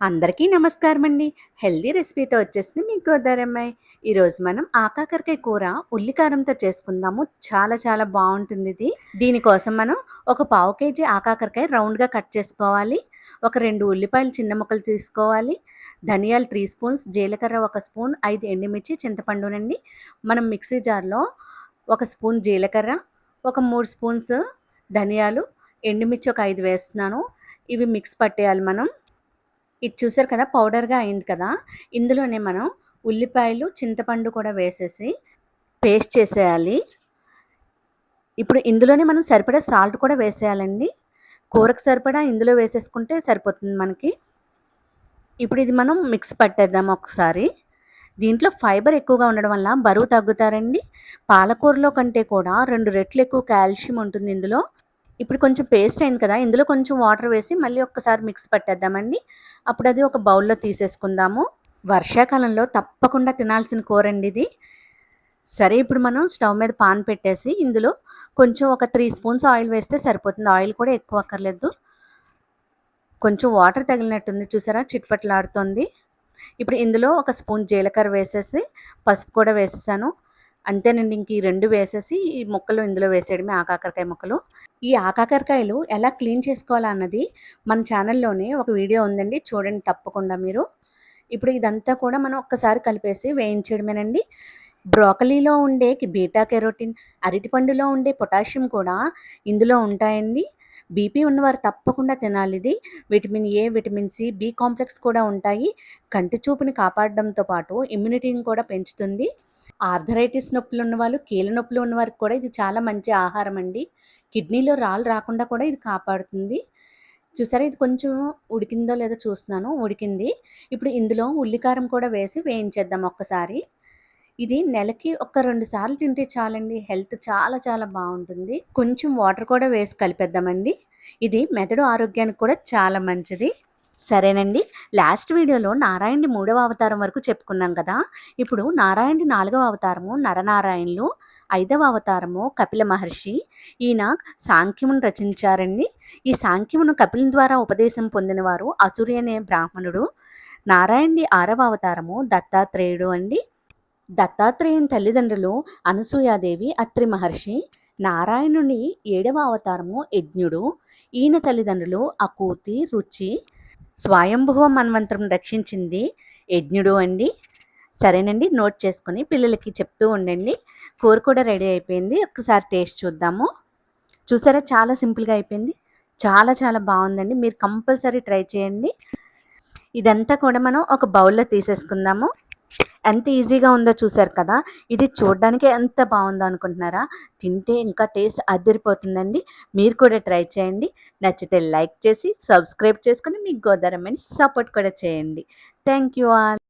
అందరికీ నమస్కారం అండి హెల్దీ రెసిపీతో వచ్చేసింది మీ గోదారమ్మాయి. ఈరోజు మనం ఆకాకరకాయ కూర ఉల్లికారంతో చేసుకుందాము. చాలా చాలా బాగుంటుంది ఇది. దీనికోసం మనం ఒక పావు కేజీ ఆకాకరకాయ రౌండ్గా కట్ చేసుకోవాలి. ఒక రెండు ఉల్లిపాయలు చిన్న ముక్కలు తీసుకోవాలి. ధనియాలు త్రీ స్పూన్స్ జీలకర్ర ఒక స్పూన్ ఐదు ఎండుమిర్చి చింతపండునండి. మనం మిక్సీ జార్లో ఒక స్పూన్ జీలకర్ర ఒక మూడు స్పూన్స్ ధనియాలు ఎండుమిర్చి ఒక ఐదు వేస్తున్నాను. ఇవి మిక్స్ పట్టేయాలి మనం. ఇది చూసారు కదా పౌడర్గా అయింది కదా. ఇందులోనే మనం ఉల్లిపాయలు చింతపండు కూడా వేసేసి పేస్ట్ చేసేయాలి. ఇప్పుడు ఇందులోనే మనం సరిపడా సాల్ట్ కూడా వేసేయాలండి. కూరకు సరిపడా ఇందులో వేసేసుకుంటే సరిపోతుంది మనకి. ఇప్పుడు ఇది మనం మిక్స్ పట్టేద్దాం ఒకసారి. దీంట్లో ఫైబర్ ఎక్కువగా ఉండడం వల్ల బరువు తగ్గుతారండి. పాలకూరలో కంటే కూడా రెండు రెట్లు ఎక్కువ కాల్షియం ఉంటుంది ఇందులో. ఇప్పుడు కొంచెం పేస్ట్ అయింది కదా ఇందులో కొంచెం వాటర్ వేసి మళ్ళీ ఒక్కసారి మిక్స్ పట్టేద్దామండి. అప్పుడు అది ఒక బౌల్లో తీసేసుకుందాము. వర్షాకాలంలో తప్పకుండా తినాల్సిన కూర అండి ఇది. సరే ఇప్పుడు మనం స్టవ్ మీద పాన్ పెట్టేసి ఇందులో కొంచెం ఒక త్రీ స్పూన్స్ ఆయిల్ వేస్తే సరిపోతుంది. ఆయిల్ కూడా ఎక్కువ అక్కర్లేదు. కొంచెం వాటర్ తగిలినట్టుంది చూసారా? చిట్పట్లాడుతుంది. ఇప్పుడు ఇందులో ఒక స్పూన్ జీలకర్ర వేసేసి పసుపు కూడా వేసేసాను. అంతేనండి ఇంక ఈ రెండు వేసేసి ఈ ముక్కలు ఇందులో వేసేయడమే ఆకాకరకాయ ముక్కలు. ఈ ఆకాకరకాయలు ఎలా క్లీన్ చేసుకోవాలన్నది మన ఛానల్లోనే ఒక వీడియో ఉందండి. చూడండి తప్పకుండా మీరు. ఇప్పుడు ఇదంతా కూడా మనం ఒక్కసారి కలిపేసి వేయించడమేనండి బ్రోకలీలో ఉండే బీటా కెరోటిన్ అరటిపండులో ఉండే పొటాషియం కూడా ఇందులో ఉంటాయండి. బీపీ ఉన్నవారు తప్పకుండా తినాలి ఇది. Vitamin A vitamin C B complex కూడా ఉంటాయి. కంటి చూపుని కాపాడడంతో పాటు ఇమ్యూనిటీని కూడా పెంచుతుంది. ఆర్థరైటిస్ నొప్పులు ఉన్నవాళ్ళు కీళ్ళ నొప్పులు ఉన్నవారికి కూడా ఇది చాలా మంచి ఆహారం అండి కిడ్నీలో రాళ్ళు రాకుండా కూడా ఇది కాపాడుతుంది. చూసారా? ఇది కొంచెం ఉడికిందో లేదో చూస్తున్నాను. ఉడికింది. ఇప్పుడు ఇందులో ఉల్లికారం కూడా వేసి వేయించేద్దాం ఒక్కసారి. ఇది నెలకి ఒక రెండు సార్లు తింటే చాలండి. హెల్త్ చాలా చాలా బాగుంటుంది. కొంచెం వాటర్ కూడా వేసి కలిపేద్దామండి. ఇది మెదడు ఆరోగ్యానికి కూడా చాలా మంచిది. సరేనండి. లాస్ట్ వీడియోలో నారాయణుడి మూడవ అవతారం వరకు చెప్పుకున్నాం కదా. ఇప్పుడు నారాయణుడి నాలుగవ అవతారము నరనారాయణులు. ఐదవ అవతారము కపిల మహర్షి. ఈయన సాంఖ్యమును రచించారండి. ఈ సాంఖ్యమును కపిల ద్వారా ఉపదేశం పొందినవారు అసురి అనే బ్రాహ్మణుడు. నారాయణుడి ఆరవ అవతారము దత్తాత్రేయుడు అండి. దత్తాత్రేయుని తల్లిదండ్రులు అనసూయాదేవి అత్రి మహర్షి. నారాయణుని ఏడవ అవతారము యజ్ఞుడు. ఈయన తల్లిదండ్రులు అకూతి రుచి. స్వయంభువ మన్వంతరం రక్షించింది యజ్ఞుడు అండి. సరేనండి నోట్ చేసుకొని పిల్లలకి చెప్తూ ఉండండి. కూర కూడా రెడీ అయిపోయింది. ఒకసారి టేస్ట్ చూద్దాము. చూసారా చాలా సింపుల్గా అయిపోయింది. చాలా చాలా బాగుందండి. మీరు కంపల్సరీ ట్రై చేయండి. ఇదంతా కూడా మనం ఒక బౌల్లో తీసేసుకుందాము. ఎంత ఈజీగా ఉందో చూసారు కదా? ఇది చూడడానికి ఎంత బాగుందో అనుకుంటున్నారా? తింటే ఇంకా టేస్ట్ అదిరిపోతుందండి. మీరు కూడా ట్రై చేయండి. నచ్చితే లైక్ చేసి సబ్స్క్రైబ్ చేసుకుని మీకు గోదారమ్మని సపోర్ట్ కూడా చేయండి. Thank you all.